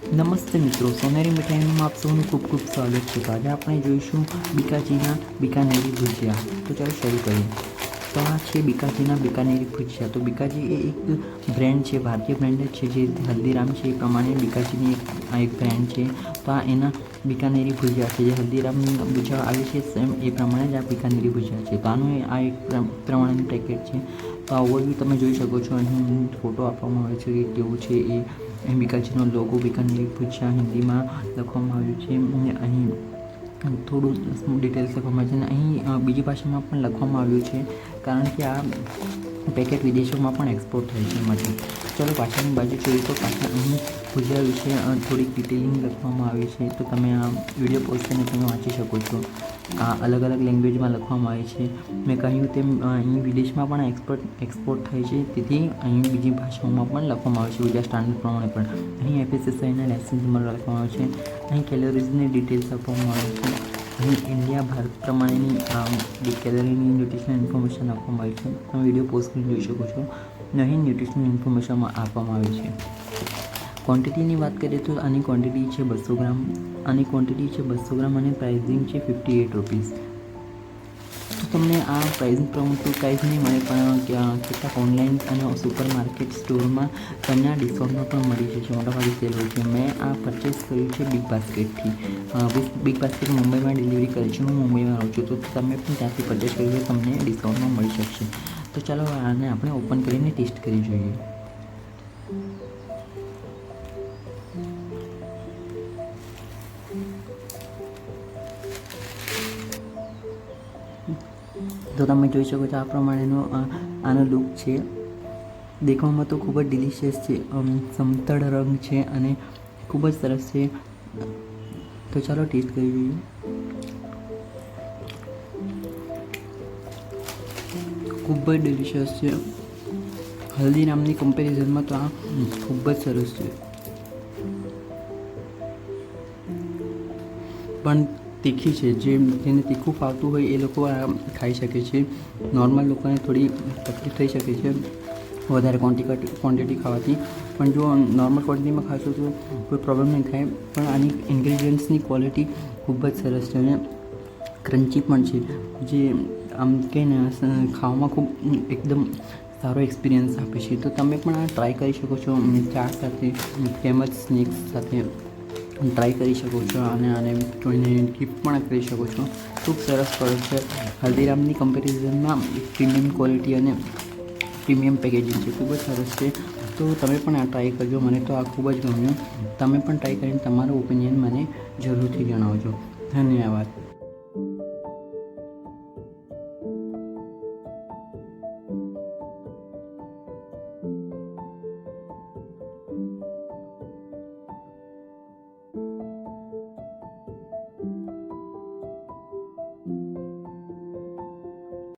નમસ્તે મિત્રો, સોનેરી મીઠાઈમાં આપ સૌનું ખૂબ ખૂબ સ્વાગત છે. તો આજે આપણે જોઈશું બિકાજીના બિકાનેરી ભુજિયા. તો ચાલો શરૂ કરીએ. તો આ છે બિકાજીના બિકાનેરી ભુજિયા. તો બિકાજી એ એક બ્રેન્ડ છે, ભારતીય બ્રેન્ડ છે, જે હલ્દીરામ છે. એ પ્રમાણે બિકાજીની એક, આ એક બ્રેન્ડ છે. તો આ એના બિકાનેરી ભુજિયા છે. જે હલ્દીરામ ભુજિયા આવે છે, સેમ એ પ્રમાણે જ આ બિકાનેરી ભુજિયા છે. તો આનું આ એક પ્રમાણેનું પેકેટ છે. તો આ ઓવરવ્યૂ તમે જોઈ શકો છો. અહીં ફોટો આપવામાં આવે છે કે કેવું છે એ. અહીં બિકાજીનો લોગો બિકાનેરી ભુજિયા હિન્દીમાં લખવામાં આવ્યું છે. અહીં થોડું ડિટેલ્સ લખવામાં આવે છે. અને અહીં બીજી ભાષામાં પણ લખવામાં આવ્યું છે. કારણ કે આ પેકેટ વિદેશોમાં પણ એક્સપોર્ટ થાય છે એમાંથી. ચલો પાછળની બાજુ જોઈએ તો પાછળ અહીં ભુજિયા વિશે થોડીક ડિટેલિંગ લખવામાં આવી છે. તો તમે આ વીડિયો પોસ્ટ કરીને તમે વાંચી શકો છો. આ અલગ અલગ લેંગ્વેજમાં લખવામાં આવે છે. મેં કહ્યું તેમ અહીં વિદેશમાં પણ એક્સપોર્ટ એક્સપોર્ટ થાય છે. તેથી અહીં બીજી ભાષાઓમાં પણ લખવામાં આવે છે બીજા સ્ટાન્ડર્ડ પ્રમાણે પણ. અહીં એફએસએસઆઈના લાઇસન્સ નંબર લખવામાં આવે છે. અહીં કેલરીઝની ડિટેલ્સ આપવામાં આવે છે. અહીં ઇન્ડિયા ભારત પ્રમાણેની કેલરીની ન્યુટ્રિશનલ ઇન્ફોર્મેશન આપવામાં આવી છે. તમે વીડિયો પોસ્ટ કરીને જોઈ શકો છો. અહીં ન્યુટ્રિશનલ ઇન્ફોર્મેશન આપવામાં આવે છે. ક્વોન્ટિટીની વાત કરીએ તો આની ક્વોન્ટિટી છે બસો ગ્રામ. આની ક્વોન્ટિટી છે બસો ગ્રામ અને પ્રાઇઝિંગ છે ફિફ્ટી એટ રૂપીસ તો તમને આ પ્રાઇઝિંગ પ્રમાણે પ્રાઇઝ નહીં મળે, પણ કેટલાક ઓનલાઈન અને સુપર માર્કેટ સ્ટોરમાં તમને આ ડિસ્કાઉન્ટમાં પણ મળી જશે. મોટાભાગે સેલ હોય છે. મેં આ પરચેસ કર્યું છે બિગ બાસ્કેટથી બિગ બાસ્કેટ મુંબઈમાં ડિલિવરી કરી છે. હું મુંબઈમાં રહું છું. તો તમે પણ ત્યાંથી પરચેસ કરી તમને ડિસ્કાઉન્ટમાં મળી શકશે. તો ચાલો આને આપણે ઓપન કરીને ટેસ્ટ કરી જોઈએ. તો તમે જોઈ શકો છો આ પ્રમાણેનો આનો લુક છે. દેખવામાં તો ખૂબ જ ડિલિશિયસ છે સમતળ રંગ છે અને ખૂબ જ સરસ છે. તો ચાલો ટેસ્ટ કરી જોઈએ ખૂબ જ ડિલિશિયસ છે. હલ્દીરામની કમ્પેરિઝનમાં તો આ ખૂબ જ સરસ છે. પણ તીખી છે, જે જેને તીખું ફાવતું હોય એ લોકો આ ખાઈ શકે છે. નોર્મલ લોકોને થોડી તકલીફ થઈ શકે છે વધારે ક્વોન્ટિટી ક્વોન્ટિટી ખાવાથી. પણ જો નોર્મલ ક્વોન્ટિટીમાં ખાશો તો કોઈ પ્રોબ્લેમ નહીં થાય. પણ આની ઇન્ગ્રીડિયન્ટ્સની ક્વોલિટી ખૂબ જ સરસ છે અને ક્રન્ચી પણ છે. જે આમ કહીને ખાવામાં ખૂબ એકદમ સારો એક્સપિરિયન્સ આપે છે. તો તમે પણ આ ટ્રાય કરી શકો છો. ચા સાથે તેમજ સ્નેક્સ સાથે. ટ્રાય કરી શકો છો અને આને કોઈને ગિફ્ટ પણ કરી શકો છો. ખૂબ સરસ પ્રોડક્ટ છે. હલ્દીરામની કમ્પેરિઝનમાં પ્રીમિયમ ક્વોલિટી અને પ્રીમિયમ પેકેજિંગ છે. ખૂબ જ સરસ છે. તો તમે પણ આ ટ્રાય કરજો. મને તો આ ખૂબ જ ગમ્યું. તમે પણ ટ્રાય કરીને તમારો ઓપિનિયન મને જરૂરથી જણાવજો. ધન્યવાદ.